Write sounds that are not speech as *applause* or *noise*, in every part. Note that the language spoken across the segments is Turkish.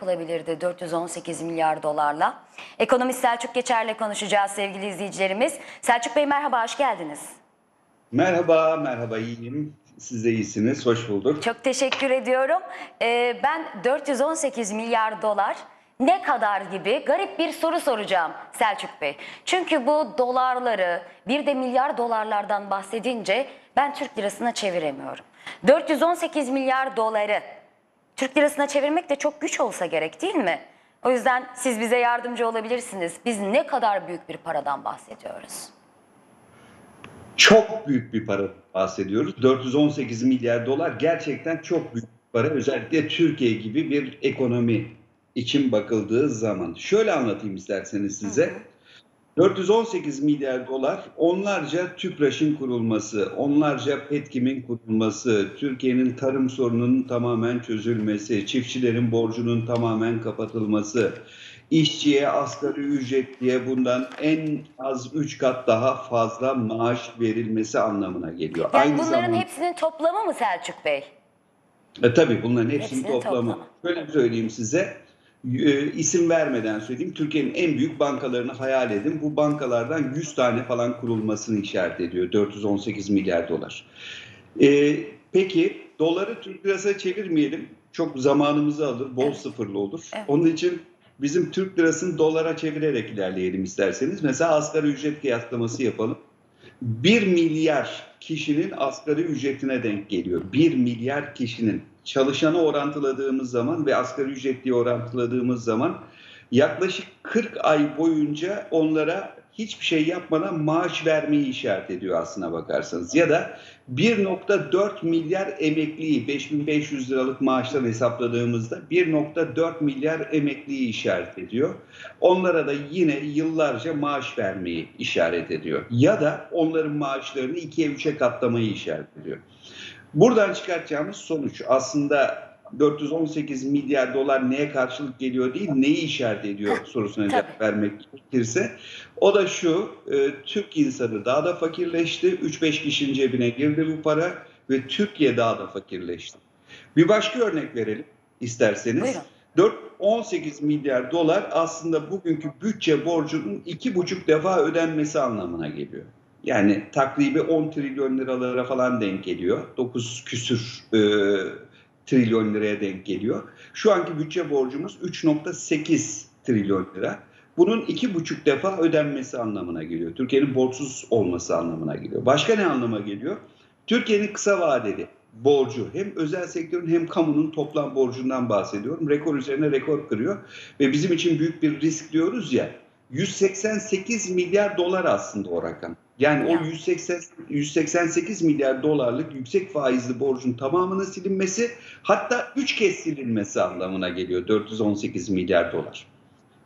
yapılabilirdi 418 milyar dolarla? Ekonomist Selçuk Geçer'le konuşacağız sevgili izleyicilerimiz. Selçuk Bey merhaba, hoş geldiniz. Merhaba, merhaba iyiyim. Siz de iyisiniz, hoş bulduk. Çok teşekkür ediyorum. Ee, ben 418 milyar dolar ne kadar gibi garip bir soru soracağım Selçuk Bey. Çünkü bu dolarları bir de milyar dolarlardan bahsedince ben Türk lirasına çeviremiyorum. 418 milyar doları Türk lirasına çevirmek de çok güç olsa gerek değil mi? O yüzden siz bize yardımcı olabilirsiniz. Biz ne kadar büyük bir paradan bahsediyoruz? Çok büyük bir para bahsediyoruz. 418 milyar dolar gerçekten çok büyük bir para. Özellikle Türkiye gibi bir ekonomi için bakıldığı zaman. Şöyle anlatayım isterseniz size. 418 milyar dolar onlarca TÜPRAŞ'ın kurulması, onlarca Petkim'in kurulması, Türkiye'nin tarım sorununun tamamen çözülmesi, çiftçilerin borcunun tamamen kapatılması, işçiye asgari ücretliye bundan en az 3 kat daha fazla maaş verilmesi anlamına geliyor. Yani Aynı bunların zamanda- hepsinin toplamı mı Selçuk Bey? e, tabii bunların hepsinin Hepsinin toplamı. toplamı. Şöyle söyleyeyim size. E, isim vermeden söyleyeyim. Türkiye'nin en büyük bankalarını hayal edin. Bu bankalardan 100 tane falan kurulmasını işaret ediyor. 418 milyar dolar. E, peki doları Türk lirasına çevirmeyelim. Çok zamanımızı alır. Bol Evet. sıfırlı olur. Evet. Onun için bizim Türk lirasını dolara çevirerek ilerleyelim isterseniz. Mesela asgari ücret kıyaslaması yapalım. 1 milyar kişinin asgari ücretine denk geliyor. 1 milyar kişinin çalışanı orantıladığımız zaman ve asgari ücretliyi orantıladığımız zaman yaklaşık 40 ay boyunca onlara hiçbir şey yapmadan maaş vermeyi işaret ediyor aslına bakarsanız. Ya da 1.4 milyar emekliyi 5500 liralık maaştan hesapladığımızda 1.4 milyar emekliyi işaret ediyor. Onlara da yine yıllarca maaş vermeyi işaret ediyor. Ya da onların maaşlarını 2'ye 3'e katlamayı işaret ediyor. Buradan çıkartacağımız sonuç aslında 418 milyar dolar neye karşılık geliyor değil, neyi işaret ediyor sorusuna cevap vermek gerekirse. O da şu, e, Türk insanı daha da fakirleşti, 3-5 kişinin cebine girdi bu para ve Türkiye daha da fakirleşti. Bir başka örnek verelim isterseniz. Buyurun. 418 milyar dolar aslında bugünkü bütçe borcunun iki buçuk defa ödenmesi anlamına geliyor. Yani takribi 10 trilyon liralara falan denk geliyor. 9 küsür e, trilyon liraya denk geliyor. Şu anki bütçe borcumuz 3.8 trilyon lira. Bunun iki buçuk defa ödenmesi anlamına geliyor. Türkiye'nin borçsuz olması anlamına geliyor. Başka ne anlama geliyor? Türkiye'nin kısa vadeli borcu hem özel sektörün hem kamunun toplam borcundan bahsediyorum. Rekor üzerine rekor kırıyor ve bizim için büyük bir risk diyoruz ya. 188 milyar dolar aslında o rakam. Yani Ya. o 180, 188 milyar dolarlık yüksek faizli borcun tamamının silinmesi hatta 3 kez silinmesi anlamına geliyor 418 milyar dolar.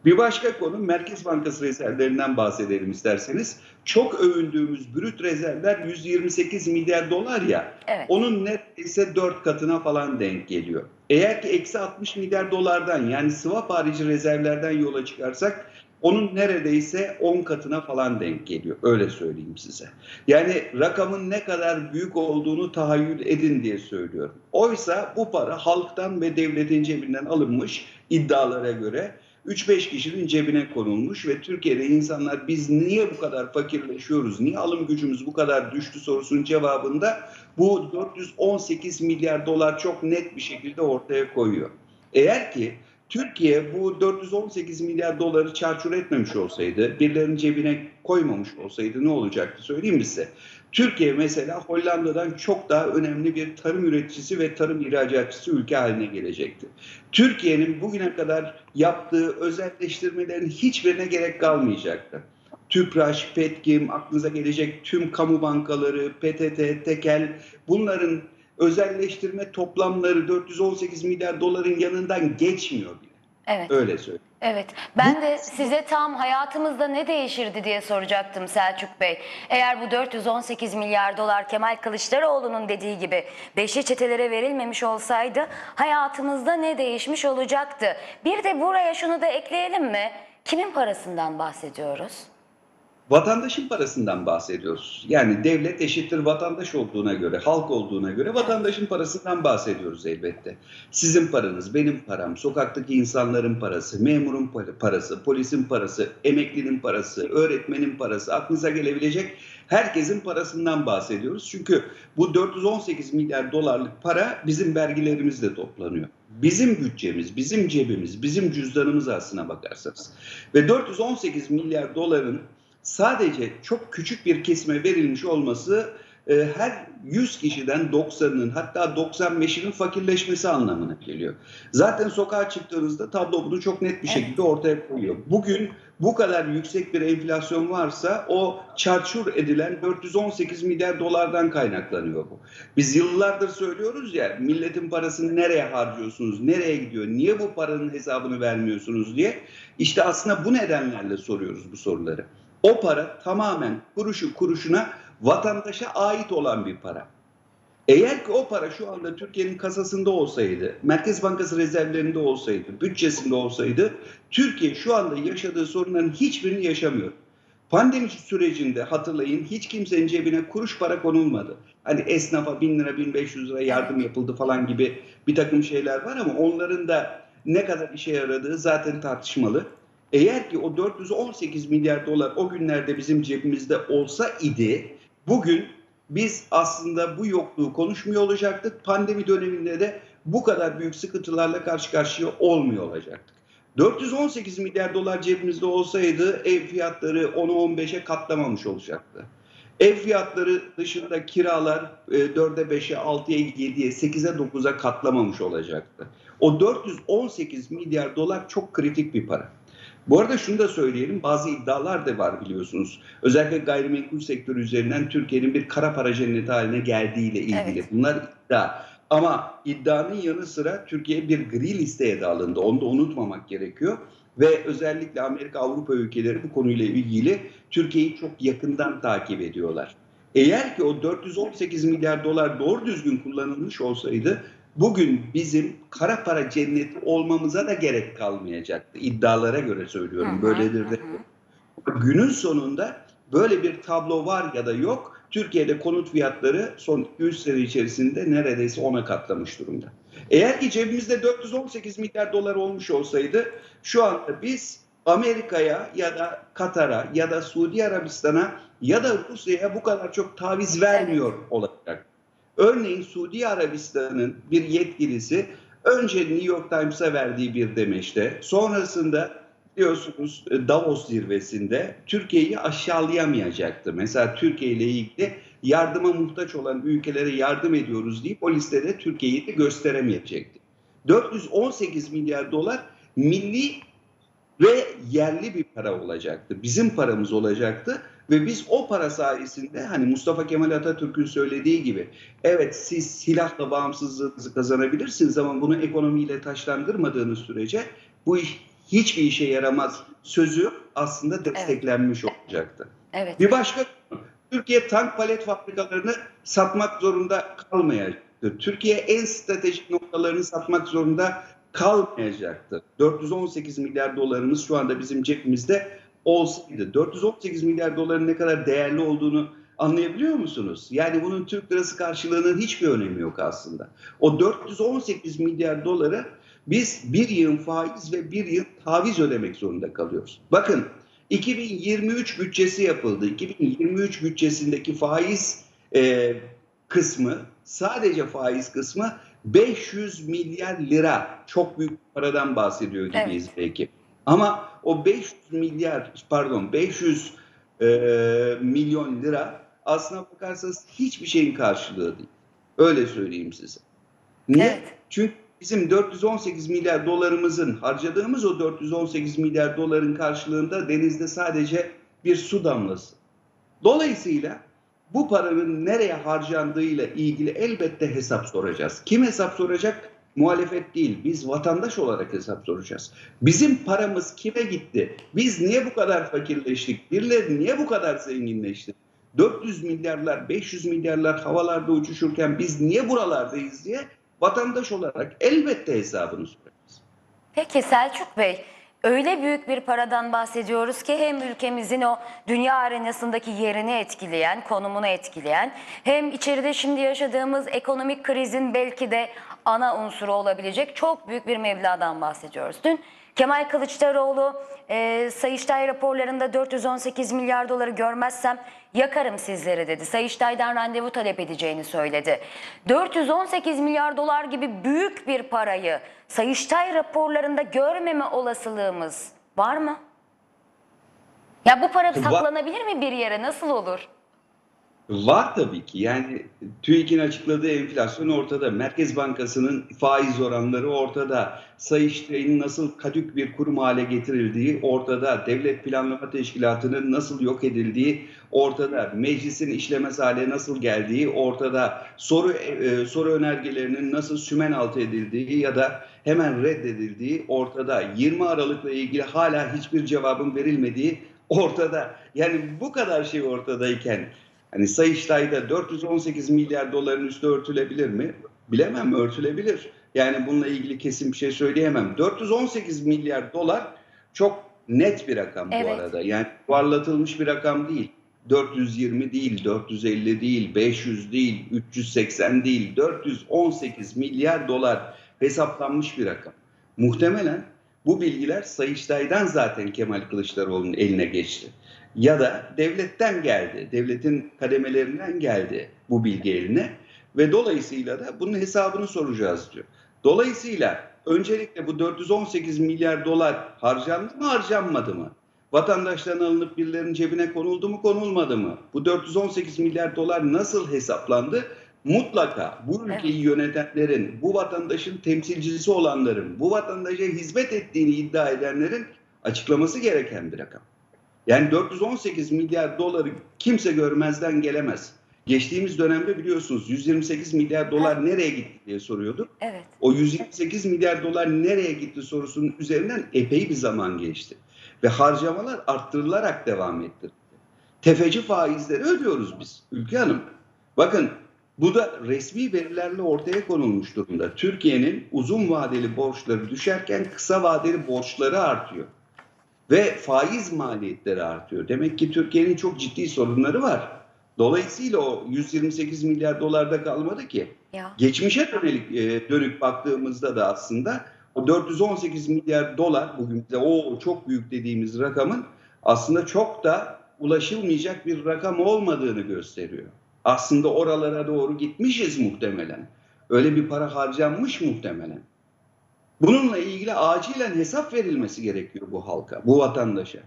Bir başka konu Merkez Bankası rezervlerinden bahsedelim isterseniz. Çok övündüğümüz brüt rezervler 128 milyar dolar ya. Evet. Onun neredeyse 4 katına falan denk geliyor. Eğer ki eksi 60 milyar dolardan yani swap harici rezervlerden yola çıkarsak onun neredeyse 10 katına falan denk geliyor. Öyle söyleyeyim size. Yani rakamın ne kadar büyük olduğunu tahayyül edin diye söylüyorum. Oysa bu para halktan ve devletin cebinden alınmış iddialara göre 3-5 kişinin cebine konulmuş ve Türkiye'de insanlar biz niye bu kadar fakirleşiyoruz, niye alım gücümüz bu kadar düştü sorusunun cevabında bu 418 milyar dolar çok net bir şekilde ortaya koyuyor. Eğer ki Türkiye bu 418 milyar doları çarçur etmemiş olsaydı, birilerinin cebine koymamış olsaydı ne olacaktı söyleyeyim mi size? Türkiye mesela Hollanda'dan çok daha önemli bir tarım üreticisi ve tarım ihracatçısı ülke haline gelecekti. Türkiye'nin bugüne kadar yaptığı özelleştirmelerin hiçbirine gerek kalmayacaktı. TÜPRAŞ, PETKİM, aklınıza gelecek tüm kamu bankaları, PTT, TEKEL bunların özelleştirme toplamları 418 milyar doların yanından geçmiyor bile. Evet. Öyle söyleyeyim. Evet. Ben de size tam hayatımızda ne değişirdi diye soracaktım Selçuk Bey. Eğer bu 418 milyar dolar Kemal Kılıçdaroğlu'nun dediği gibi beşli çetelere verilmemiş olsaydı hayatımızda ne değişmiş olacaktı? Bir de buraya şunu da ekleyelim mi? Kimin parasından bahsediyoruz? Vatandaşın parasından bahsediyoruz. Yani devlet eşittir vatandaş olduğuna göre, halk olduğuna göre vatandaşın parasından bahsediyoruz elbette. Sizin paranız, benim param, sokaktaki insanların parası, memurun par- parası, polisin parası, emeklinin parası, öğretmenin parası, aklınıza gelebilecek herkesin parasından bahsediyoruz. Çünkü bu 418 milyar dolarlık para bizim vergilerimizle toplanıyor. Bizim bütçemiz, bizim cebimiz, bizim cüzdanımız aslına bakarsanız. Ve 418 milyar doların sadece çok küçük bir kesime verilmiş olması e, her 100 kişiden 90'ının hatta 95'inin fakirleşmesi anlamına geliyor. Zaten sokağa çıktığınızda tablo bunu çok net bir şekilde ortaya koyuyor. Bugün bu kadar yüksek bir enflasyon varsa o çarçur edilen 418 milyar dolardan kaynaklanıyor bu. Biz yıllardır söylüyoruz ya milletin parasını nereye harcıyorsunuz, nereye gidiyor, niye bu paranın hesabını vermiyorsunuz diye. İşte aslında bu nedenlerle soruyoruz bu soruları. O para tamamen kuruşu kuruşuna vatandaşa ait olan bir para. Eğer ki o para şu anda Türkiye'nin kasasında olsaydı, Merkez Bankası rezervlerinde olsaydı, bütçesinde olsaydı, Türkiye şu anda yaşadığı sorunların hiçbirini yaşamıyor. Pandemi sürecinde hatırlayın hiç kimsenin cebine kuruş para konulmadı. Hani esnafa 1000 lira 1500 lira yardım yapıldı falan gibi bir takım şeyler var ama onların da ne kadar işe yaradığı zaten tartışmalı. Eğer ki o 418 milyar dolar o günlerde bizim cebimizde olsa idi bugün biz aslında bu yokluğu konuşmuyor olacaktık. Pandemi döneminde de bu kadar büyük sıkıntılarla karşı karşıya olmuyor olacaktık. 418 milyar dolar cebimizde olsaydı ev fiyatları 10'u 15'e katlamamış olacaktı. Ev fiyatları dışında kiralar e, 4'e 5'e 6'ya 7'ye 8'e 9'a katlamamış olacaktı. O 418 milyar dolar çok kritik bir para. Bu arada şunu da söyleyelim bazı iddialar da var biliyorsunuz. Özellikle gayrimenkul sektörü üzerinden Türkiye'nin bir kara para cenneti haline geldiğiyle ilgili. Evet. Bunlar iddia. Ama iddianın yanı sıra Türkiye bir gri listeye de alındı. Onu da unutmamak gerekiyor. Ve özellikle Amerika Avrupa ülkeleri bu konuyla ilgili Türkiye'yi çok yakından takip ediyorlar. Eğer ki o 418 milyar dolar doğru düzgün kullanılmış olsaydı bugün bizim kara para cenneti olmamıza da gerek kalmayacaktı. İddialara göre söylüyorum. Böyledir de. Günün sonunda böyle bir tablo var ya da yok. Türkiye'de konut fiyatları son 3 sene içerisinde neredeyse ona katlamış durumda. Eğer ki cebimizde 418 milyar dolar olmuş olsaydı şu anda biz Amerika'ya ya da Katar'a ya da Suudi Arabistan'a ya da Rusya'ya bu kadar çok taviz vermiyor olacak. Örneğin Suudi Arabistan'ın bir yetkilisi önce New York Times'a verdiği bir demeçte sonrasında biliyorsunuz e, Davos zirvesinde Türkiye'yi aşağılayamayacaktı. Mesela Türkiye ile ilgili yardıma muhtaç olan ülkelere yardım ediyoruz deyip o listede Türkiye'yi de gösteremeyecekti. 418 milyar dolar milli ve yerli bir para olacaktı. Bizim paramız olacaktı ve biz o para sayesinde hani Mustafa Kemal Atatürk'ün söylediği gibi evet siz silahla bağımsızlığınızı kazanabilirsiniz ama bunu ekonomiyle taşlandırmadığınız sürece bu iş hiçbir işe yaramaz sözü aslında desteklenmiş olacaktı. Evet. Bir başka Türkiye tank palet fabrikalarını satmak zorunda kalmayacaktı. Türkiye en stratejik noktalarını satmak zorunda kalmayacaktı. 418 milyar dolarımız şu anda bizim cebimizde olsaydı 418 milyar doların ne kadar değerli olduğunu anlayabiliyor musunuz? Yani bunun Türk lirası karşılığının hiçbir önemi yok aslında. O 418 milyar doları biz bir yıl faiz ve bir yıl taviz ödemek zorunda kalıyoruz. Bakın 2023 bütçesi yapıldı. 2023 bütçesindeki faiz e, kısmı sadece faiz kısmı 500 milyar lira. Çok büyük paradan bahsediyor gibiyiz belki. Ama o 500 milyar pardon 500 e, milyon lira aslına bakarsanız hiçbir şeyin karşılığı değil. Öyle söyleyeyim size. Niye? Evet. Çünkü bizim 418 milyar dolarımızın harcadığımız o 418 milyar doların karşılığında denizde sadece bir su damlası. Dolayısıyla bu paranın nereye harcandığıyla ilgili elbette hesap soracağız. Kim hesap soracak? Muhalefet değil. Biz vatandaş olarak hesap soracağız. Bizim paramız kime gitti? Biz niye bu kadar fakirleştik? Birileri niye bu kadar zenginleşti? 400 milyarlar, 500 milyarlar havalarda uçuşurken biz niye buralardayız diye vatandaş olarak elbette hesabını soracağız. Peki Selçuk Bey, öyle büyük bir paradan bahsediyoruz ki hem ülkemizin o dünya arenasındaki yerini etkileyen, konumunu etkileyen hem içeride şimdi yaşadığımız ekonomik krizin belki de ana unsuru olabilecek çok büyük bir mebladan bahsediyoruz. Dün Kemal Kılıçdaroğlu e, Sayıştay raporlarında 418 milyar doları görmezsem yakarım sizleri dedi. Sayıştay'dan randevu talep edeceğini söyledi. 418 milyar dolar gibi büyük bir parayı Sayıştay raporlarında görmeme olasılığımız var mı? Ya bu para saklanabilir mi bir yere? Nasıl olur? Var tabii ki. Yani TÜİK'in açıkladığı enflasyon ortada. Merkez Bankası'nın faiz oranları ortada. Sayıştay'ın nasıl kadük bir kurum hale getirildiği ortada. Devlet Planlama Teşkilatı'nın nasıl yok edildiği ortada. Meclisin işlemez hale nasıl geldiği ortada. Soru e, soru önergelerinin nasıl sümen altı edildiği ya da hemen reddedildiği ortada. 20 Aralık'la ilgili hala hiçbir cevabın verilmediği ortada. Yani bu kadar şey ortadayken Hani Sayıştay'da 418 milyar doların üstü örtülebilir mi? Bilemem örtülebilir. Yani bununla ilgili kesin bir şey söyleyemem. 418 milyar dolar çok net bir rakam bu Evet. arada. Yani varlatılmış bir rakam değil. 420 değil, 450 değil, 500 değil, 380 değil, 418 milyar dolar hesaplanmış bir rakam. Muhtemelen bu bilgiler Sayıştay'dan zaten Kemal Kılıçdaroğlu'nun eline geçti ya da devletten geldi, devletin kademelerinden geldi bu bilgi eline ve dolayısıyla da bunun hesabını soracağız diyor. Dolayısıyla öncelikle bu 418 milyar dolar harcandı mı harcanmadı mı? Vatandaşların alınıp birilerinin cebine konuldu mu konulmadı mı? Bu 418 milyar dolar nasıl hesaplandı? Mutlaka bu ülkeyi yönetenlerin, bu vatandaşın temsilcisi olanların, bu vatandaşa hizmet ettiğini iddia edenlerin açıklaması gereken bir rakam. Yani 418 milyar doları kimse görmezden gelemez. Geçtiğimiz dönemde biliyorsunuz 128 milyar dolar nereye gitti diye soruyorduk. Evet. O 128 milyar dolar nereye gitti sorusunun üzerinden epey bir zaman geçti. Ve harcamalar arttırılarak devam etti. Tefeci faizleri ödüyoruz biz Ülke Hanım. Bakın bu da resmi verilerle ortaya konulmuş durumda. Türkiye'nin uzun vadeli borçları düşerken kısa vadeli borçları artıyor ve faiz maliyetleri artıyor. Demek ki Türkiye'nin çok ciddi sorunları var. Dolayısıyla o 128 milyar dolarda kalmadı ki. Ya. Geçmişe dönük, e, dönük baktığımızda da aslında o 418 milyar dolar bugün bize o çok büyük dediğimiz rakamın aslında çok da ulaşılmayacak bir rakam olmadığını gösteriyor. Aslında oralara doğru gitmişiz muhtemelen. Öyle bir para harcanmış muhtemelen. Bununla ilgili acilen hesap verilmesi gerekiyor bu halka, bu vatandaşa.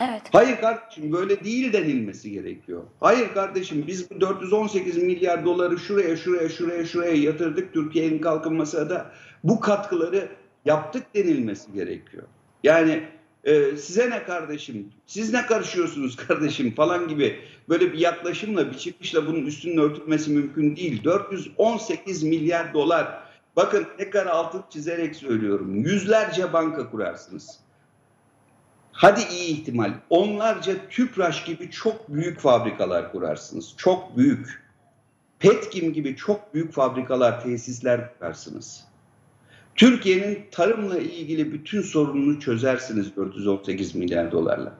Evet. Hayır kardeşim böyle değil denilmesi gerekiyor. Hayır kardeşim biz bu 418 milyar doları şuraya şuraya şuraya şuraya yatırdık Türkiye'nin kalkınmasına da bu katkıları yaptık denilmesi gerekiyor. Yani e, size ne kardeşim siz ne karışıyorsunuz *laughs* kardeşim falan gibi böyle bir yaklaşımla bir çıkışla bunun üstünün örtülmesi mümkün değil. 418 milyar dolar bakın tekrar altını çizerek söylüyorum yüzlerce banka kurarsınız. Hadi iyi ihtimal onlarca Tüpraş gibi çok büyük fabrikalar kurarsınız. Çok büyük. Petkim gibi çok büyük fabrikalar, tesisler kurarsınız. Türkiye'nin tarımla ilgili bütün sorununu çözersiniz 418 milyar dolarla.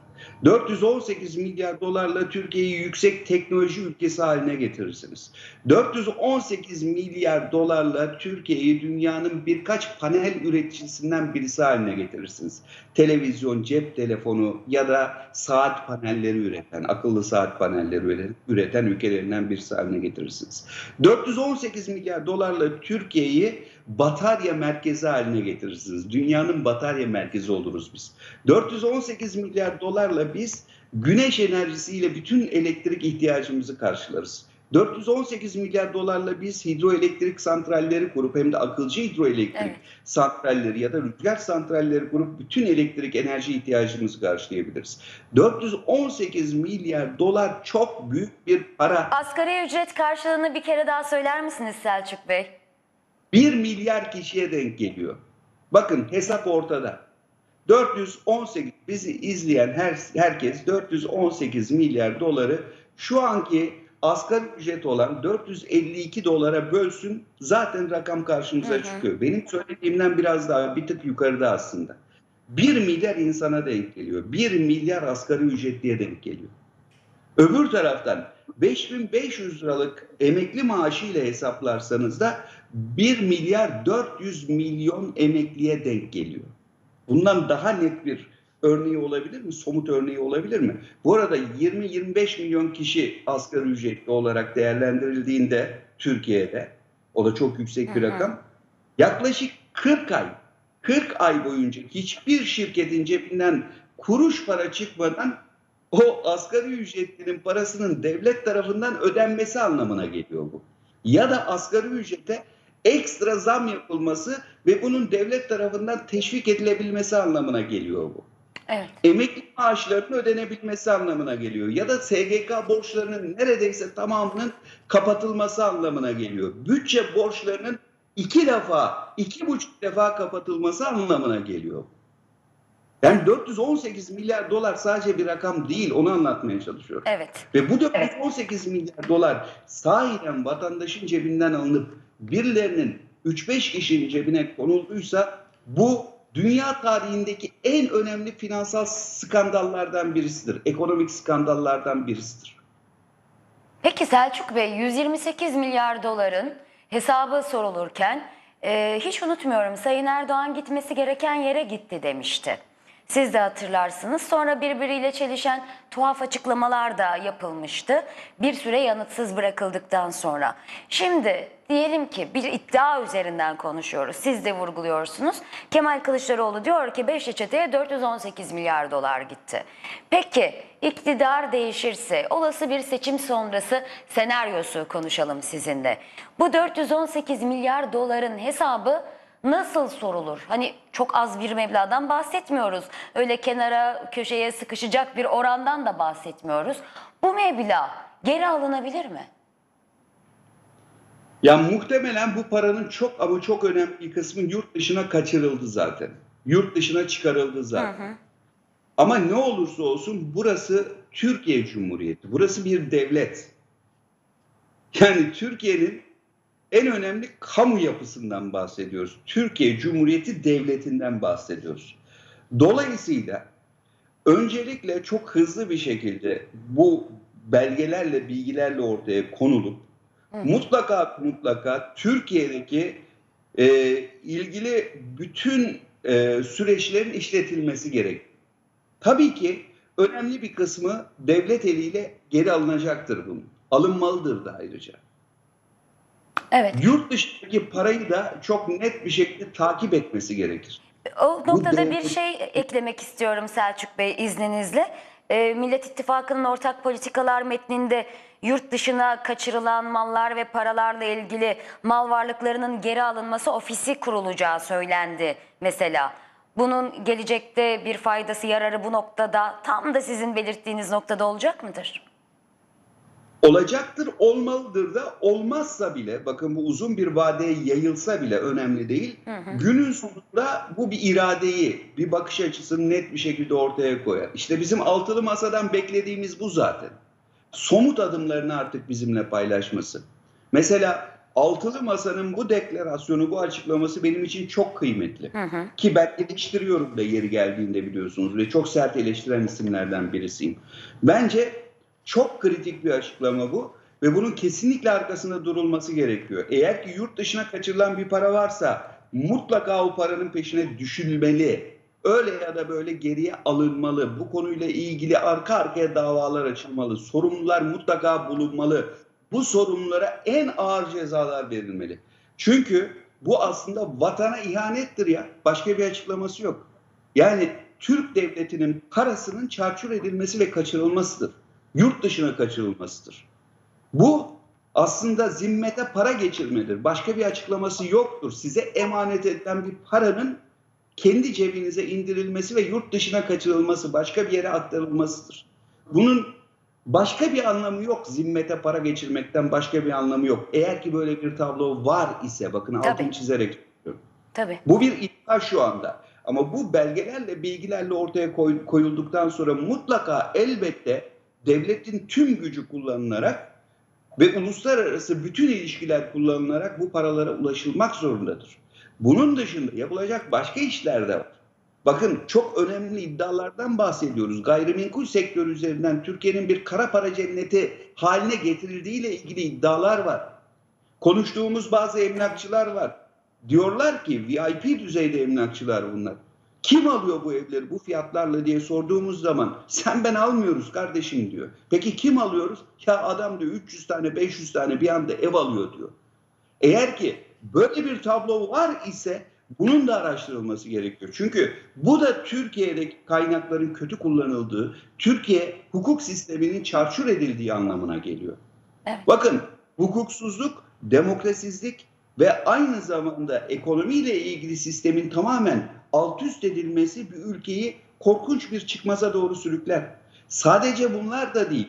418 milyar dolarla Türkiye'yi yüksek teknoloji ülkesi haline getirirsiniz. 418 milyar dolarla Türkiye'yi dünyanın birkaç panel üreticisinden birisi haline getirirsiniz. Televizyon, cep telefonu ya da saat panelleri üreten, akıllı saat panelleri üreten, ülkelerinden birisi haline getirirsiniz. 418 milyar dolarla Türkiye'yi batarya merkezi haline getirirsiniz. Dünyanın batarya merkezi oluruz biz. 418 milyar dolarla biz güneş enerjisiyle bütün elektrik ihtiyacımızı karşılarız. 418 milyar dolarla biz hidroelektrik santralleri kurup hem de akılcı hidroelektrik Evet. santralleri ya da rüzgar santralleri kurup bütün elektrik enerji ihtiyacımızı karşılayabiliriz. 418 milyar dolar çok büyük bir para. Asgari ücret karşılığını bir kere daha söyler misiniz Selçuk Bey? 1 milyar kişiye denk geliyor. Bakın hesap ortada. 418 bizi izleyen her, herkes 418 milyar doları şu anki asgari ücret olan 452 dolara bölsün zaten rakam karşımıza Hı hı. çıkıyor. Benim söylediğimden biraz daha bir tık yukarıda aslında. 1 milyar insana denk geliyor. 1 milyar asgari ücretliye denk geliyor. Öbür taraftan 5500 liralık emekli maaşı ile hesaplarsanız da 1 milyar 400 milyon emekliye denk geliyor. Bundan daha net bir örneği olabilir mi? Somut örneği olabilir mi? Bu arada 20-25 milyon kişi asgari ücretli olarak değerlendirildiğinde Türkiye'de o da çok yüksek bir rakam. Yaklaşık 40 ay 40 ay boyunca hiçbir şirketin cebinden kuruş para çıkmadan o asgari ücretlinin parasının devlet tarafından ödenmesi anlamına geliyor bu. Ya da asgari ücrete ekstra zam yapılması ve bunun devlet tarafından teşvik edilebilmesi anlamına geliyor bu. Evet. Emekli maaşlarının ödenebilmesi anlamına geliyor. Ya da SGK borçlarının neredeyse tamamının kapatılması anlamına geliyor. Bütçe borçlarının iki defa, iki buçuk defa kapatılması anlamına geliyor. Yani 418 milyar dolar sadece bir rakam değil, onu anlatmaya çalışıyorum. Evet. Ve bu 418 milyar dolar sahiden vatandaşın cebinden alınıp birilerinin 3-5 kişinin cebine konulduysa bu dünya tarihindeki en önemli finansal skandallardan birisidir. Ekonomik skandallardan birisidir. Peki Selçuk Bey 128 milyar doların hesabı sorulurken e, hiç unutmuyorum Sayın Erdoğan gitmesi gereken yere gitti demişti. Siz de hatırlarsınız. Sonra birbiriyle çelişen tuhaf açıklamalar da yapılmıştı. Bir süre yanıtsız bırakıldıktan sonra. Şimdi diyelim ki bir iddia üzerinden konuşuyoruz. Siz de vurguluyorsunuz. Kemal Kılıçdaroğlu diyor ki 5 çeteye 418 milyar dolar gitti. Peki iktidar değişirse olası bir seçim sonrası senaryosu konuşalım sizinle. Bu 418 milyar doların hesabı nasıl sorulur? Hani çok az bir meblağdan bahsetmiyoruz. Öyle kenara köşeye sıkışacak bir orandan da bahsetmiyoruz. Bu meblağ geri alınabilir mi? Ya muhtemelen bu paranın çok ama çok önemli bir kısmı yurt dışına kaçırıldı zaten. Yurt dışına çıkarıldı zaten. Ama ne olursa olsun burası Türkiye Cumhuriyeti. Burası bir devlet. Yani Türkiye'nin en önemli kamu yapısından bahsediyoruz. Türkiye Cumhuriyeti Devleti'nden bahsediyoruz. Dolayısıyla öncelikle çok hızlı bir şekilde bu belgelerle, bilgilerle ortaya konulup mutlaka mutlaka Türkiye'deki e, ilgili bütün e, süreçlerin işletilmesi gerek. Tabii ki önemli bir kısmı devlet eliyle geri alınacaktır bunun. Alınmalıdır da ayrıca. Evet. Yurt dışındaki parayı da çok net bir şekilde takip etmesi gerekir. O noktada bir şey eklemek istiyorum Selçuk Bey izninizle. Ee, Millet İttifakı'nın ortak politikalar metninde yurt dışına kaçırılan mallar ve paralarla ilgili mal varlıklarının geri alınması ofisi kurulacağı söylendi mesela. Bunun gelecekte bir faydası yararı bu noktada tam da sizin belirttiğiniz noktada olacak mıdır? Olacaktır, olmalıdır da olmazsa bile bakın bu uzun bir vadeye yayılsa bile önemli değil. Günün sonunda bu bir iradeyi, bir bakış açısını net bir şekilde ortaya koyar. İşte bizim altılı masadan beklediğimiz bu zaten. Somut adımlarını artık bizimle paylaşması. Mesela altılı masanın bu deklarasyonu, bu açıklaması benim için çok kıymetli. Ki ben eleştiriyorum da yeri geldiğinde biliyorsunuz ve çok sert eleştiren isimlerden birisiyim. Bence çok kritik bir açıklama bu ve bunun kesinlikle arkasında durulması gerekiyor. Eğer ki yurt dışına kaçırılan bir para varsa mutlaka o paranın peşine düşülmeli. Öyle ya da böyle geriye alınmalı. Bu konuyla ilgili arka arkaya davalar açılmalı. Sorumlular mutlaka bulunmalı. Bu sorumlulara en ağır cezalar verilmeli. Çünkü bu aslında vatana ihanettir ya. Başka bir açıklaması yok. Yani Türk devletinin parasının çarçur edilmesi ve kaçırılmasıdır. Yurt dışına kaçırılmasıdır. Bu aslında zimmete para geçirmedir. Başka bir açıklaması yoktur. Size emanet edilen bir paranın kendi cebinize indirilmesi ve yurt dışına kaçırılması, başka bir yere aktarılmasıdır. Bunun başka bir anlamı yok. Zimmete para geçirmekten başka bir anlamı yok. Eğer ki böyle bir tablo var ise bakın altını Tabii. çizerek söylüyorum. Tabii. Bu bir iddia şu anda. Ama bu belgelerle, bilgilerle ortaya koy- koyulduktan sonra mutlaka elbette devletin tüm gücü kullanılarak ve uluslararası bütün ilişkiler kullanılarak bu paralara ulaşılmak zorundadır. Bunun dışında yapılacak başka işler de var. Bakın çok önemli iddialardan bahsediyoruz. Gayrimenkul sektörü üzerinden Türkiye'nin bir kara para cenneti haline getirildiğiyle ilgili iddialar var. Konuştuğumuz bazı emlakçılar var. Diyorlar ki VIP düzeyde emlakçılar bunlar. Kim alıyor bu evleri bu fiyatlarla diye sorduğumuz zaman sen ben almıyoruz kardeşim diyor. Peki kim alıyoruz? Ya adam diyor 300 tane 500 tane bir anda ev alıyor diyor. Eğer ki böyle bir tablo var ise bunun da araştırılması gerekiyor. Çünkü bu da Türkiye'deki kaynakların kötü kullanıldığı, Türkiye hukuk sisteminin çarçur edildiği anlamına geliyor. Evet. Bakın hukuksuzluk, demokrasizlik ve aynı zamanda ekonomiyle ilgili sistemin tamamen alt üst edilmesi bir ülkeyi korkunç bir çıkmaza doğru sürükler. Sadece bunlar da değil.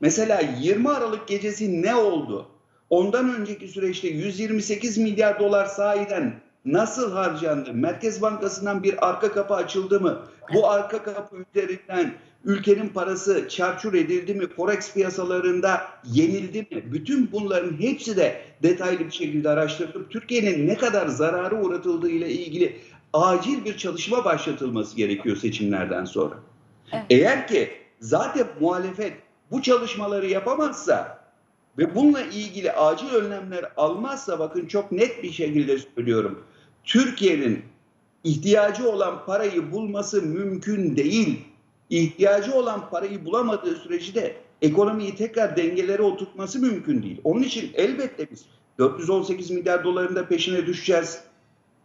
Mesela 20 Aralık gecesi ne oldu? Ondan önceki süreçte 128 milyar dolar sahiden nasıl harcandı? Merkez Bankası'ndan bir arka kapı açıldı mı? Bu arka kapı üzerinden ülkenin parası çarçur edildi mi? Forex piyasalarında yenildi mi? Bütün bunların hepsi de detaylı bir şekilde araştırılıp Türkiye'nin ne kadar zararı uğratıldığı ile ilgili acil bir çalışma başlatılması gerekiyor seçimlerden sonra. Evet. Eğer ki zaten muhalefet bu çalışmaları yapamazsa ve bununla ilgili acil önlemler almazsa bakın çok net bir şekilde söylüyorum. Türkiye'nin ihtiyacı olan parayı bulması mümkün değil. İhtiyacı olan parayı bulamadığı sürece de ekonomiyi tekrar dengelere oturtması mümkün değil. Onun için elbette biz 418 milyar doların da peşine düşeceğiz.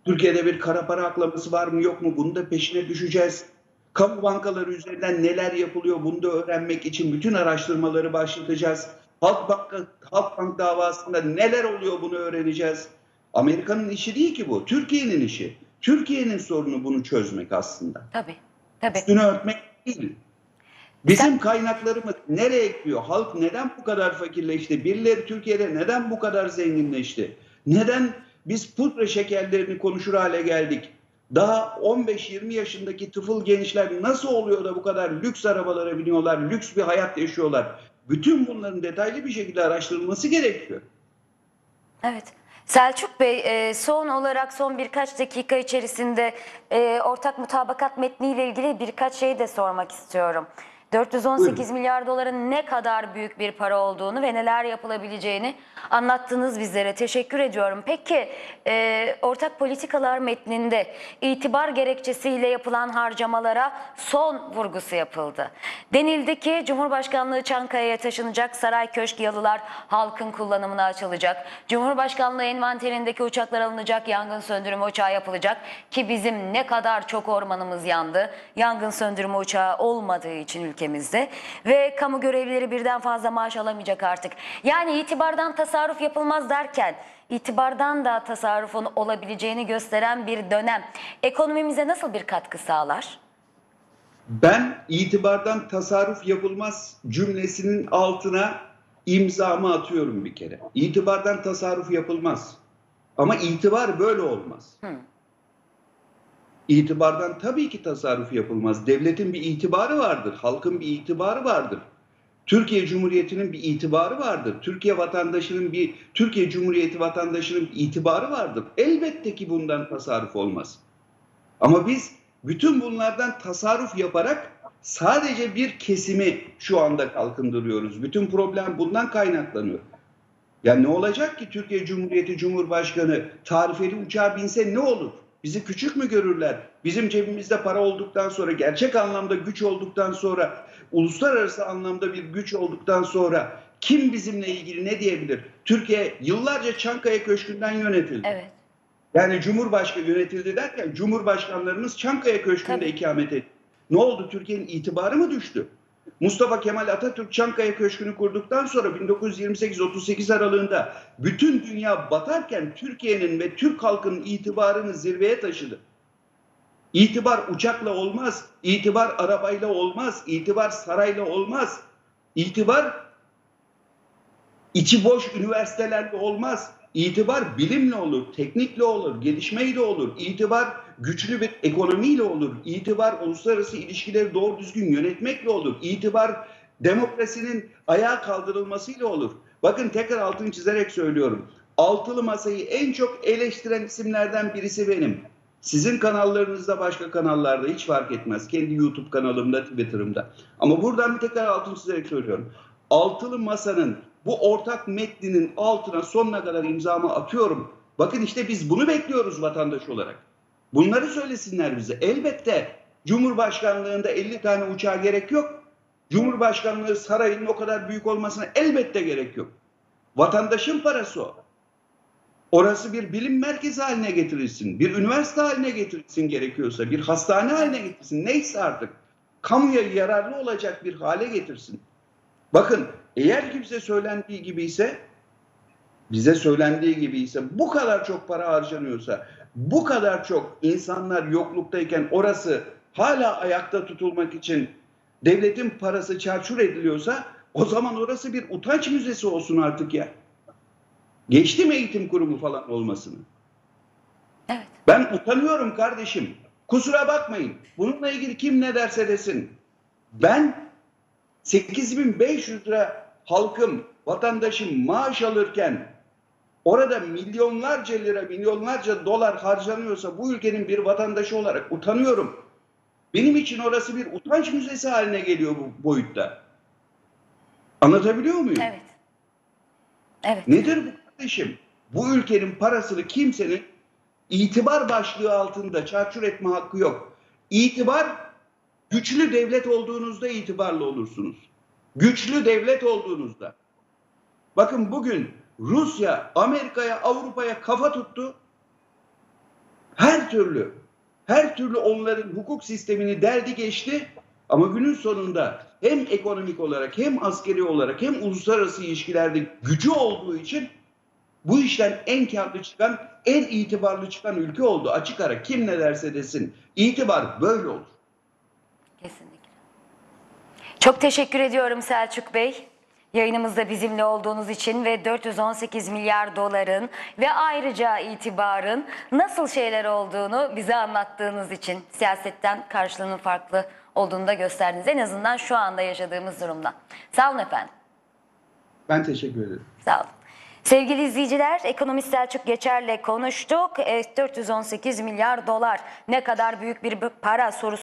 Türkiye'de bir kara para aklaması var mı yok mu bunu da peşine düşeceğiz. Kamu bankaları üzerinden neler yapılıyor bunu da öğrenmek için bütün araştırmaları başlatacağız. Halk Bank, Halk Bank davasında neler oluyor bunu öğreneceğiz. Amerika'nın işi değil ki bu. Türkiye'nin işi. Türkiye'nin sorunu bunu çözmek aslında. Tabii. Tabii. Üstünü örtmek değil. Bizim kaynaklarımız nereye gidiyor? Halk neden bu kadar fakirleşti? Birileri Türkiye'de neden bu kadar zenginleşti? Neden biz pudra şekerlerini konuşur hale geldik? Daha 15-20 yaşındaki tıfıl gençler nasıl oluyor da bu kadar lüks arabalara biniyorlar, lüks bir hayat yaşıyorlar? Bütün bunların detaylı bir şekilde araştırılması gerekiyor. Evet. Selçuk Bey e, son olarak son birkaç dakika içerisinde e, ortak mutabakat metniyle ilgili birkaç şey de sormak istiyorum. 418 Buyurun. milyar doların ne kadar büyük bir para olduğunu ve neler yapılabileceğini anlattınız bizlere. Teşekkür ediyorum. Peki e, ortak politikalar metninde itibar gerekçesiyle yapılan harcamalara son vurgusu yapıldı. Denildi ki Cumhurbaşkanlığı Çankaya'ya taşınacak, Saray Köşk Yalılar halkın kullanımına açılacak. Cumhurbaşkanlığı envanterindeki uçaklar alınacak, yangın söndürme uçağı yapılacak ki bizim ne kadar çok ormanımız yandı. Yangın söndürme uçağı olmadığı için ülkemizde ve kamu görevlileri birden fazla maaş alamayacak artık. Yani itibardan tasarruf yapılmaz derken itibardan da tasarrufun olabileceğini gösteren bir dönem ekonomimize nasıl bir katkı sağlar? Ben itibardan tasarruf yapılmaz cümlesinin altına imzamı atıyorum bir kere. İtibardan tasarruf yapılmaz. Ama itibar böyle olmaz. Hı. İtibardan tabii ki tasarruf yapılmaz. Devletin bir itibarı vardır. Halkın bir itibarı vardır. Türkiye Cumhuriyeti'nin bir itibarı vardır. Türkiye vatandaşının bir Türkiye Cumhuriyeti vatandaşının bir itibarı vardır. Elbette ki bundan tasarruf olmaz. Ama biz bütün bunlardan tasarruf yaparak sadece bir kesimi şu anda kalkındırıyoruz. Bütün problem bundan kaynaklanıyor. Ya ne olacak ki Türkiye Cumhuriyeti Cumhurbaşkanı tarifeli uçağa binse ne olur? Bizi küçük mü görürler? Bizim cebimizde para olduktan sonra, gerçek anlamda güç olduktan sonra, uluslararası anlamda bir güç olduktan sonra kim bizimle ilgili ne diyebilir? Türkiye yıllarca Çankaya Köşkü'nden yönetildi. Evet. Yani Cumhurbaşkanı yönetildi derken Cumhurbaşkanlarımız Çankaya Köşkü'nde Tabii. ikamet etti. Ne oldu? Türkiye'nin itibarı mı düştü? Mustafa Kemal Atatürk Çankaya Köşkü'nü kurduktan sonra 1928-38 aralığında bütün dünya batarken Türkiye'nin ve Türk halkının itibarını zirveye taşıdı. İtibar uçakla olmaz, itibar arabayla olmaz, itibar sarayla olmaz. İtibar içi boş üniversitelerle olmaz. İtibar bilimle olur, teknikle olur, gelişmeyle olur. İtibar güçlü bir ekonomiyle olur. İtibar uluslararası ilişkileri doğru düzgün yönetmekle olur. İtibar demokrasinin ayağa kaldırılmasıyla olur. Bakın tekrar altını çizerek söylüyorum. Altılı masayı en çok eleştiren isimlerden birisi benim. Sizin kanallarınızda başka kanallarda hiç fark etmez. Kendi YouTube kanalımda, Twitter'ımda. Ama buradan bir tekrar altını çizerek söylüyorum. Altılı Masa'nın bu ortak metninin altına sonuna kadar imzamı atıyorum. Bakın işte biz bunu bekliyoruz vatandaş olarak. Bunları söylesinler bize. Elbette Cumhurbaşkanlığında 50 tane uçağa gerek yok. Cumhurbaşkanlığı sarayının o kadar büyük olmasına elbette gerek yok. Vatandaşın parası o. Orası bir bilim merkezi haline getirilsin, bir üniversite haline getirilsin gerekiyorsa, bir hastane haline getirsin, neyse artık. Kamuya yararlı olacak bir hale getirsin. Bakın eğer kimse söylendiği gibi ise, bize söylendiği gibi ise, bu kadar çok para harcanıyorsa, bu kadar çok insanlar yokluktayken orası hala ayakta tutulmak için devletin parası çarçur ediliyorsa, o zaman orası bir utanç müzesi olsun artık ya. Geçtim eğitim kurumu falan olmasını. Evet. Ben utanıyorum kardeşim. Kusura bakmayın. Bununla ilgili kim ne derse desin. Ben 8500 lira halkım, vatandaşım maaş alırken orada milyonlarca lira, milyonlarca dolar harcanıyorsa bu ülkenin bir vatandaşı olarak utanıyorum. Benim için orası bir utanç müzesi haline geliyor bu boyutta. Anlatabiliyor muyum? Evet. Evet. Nedir bu kardeşim? Bu ülkenin parasını kimsenin itibar başlığı altında çarçur etme hakkı yok. İtibar güçlü devlet olduğunuzda itibarlı olursunuz. Güçlü devlet olduğunuzda. Bakın bugün Rusya Amerika'ya Avrupa'ya kafa tuttu. Her türlü her türlü onların hukuk sistemini deldi geçti. Ama günün sonunda hem ekonomik olarak hem askeri olarak hem uluslararası ilişkilerde gücü olduğu için bu işten en karlı çıkan, en itibarlı çıkan ülke oldu. Açık ara kim ne derse desin. İtibar böyle olur. Kesinlikle. Çok teşekkür ediyorum Selçuk Bey. Yayınımızda bizimle olduğunuz için ve 418 milyar doların ve ayrıca itibarın nasıl şeyler olduğunu bize anlattığınız için siyasetten karşılığının farklı olduğunu da gösterdiniz. En azından şu anda yaşadığımız durumda. Sağ olun efendim. Ben teşekkür ederim. Sağ olun. Sevgili izleyiciler, ekonomist Selçuk Geçer'le konuştuk. E, 418 milyar dolar ne kadar büyük bir para sorusu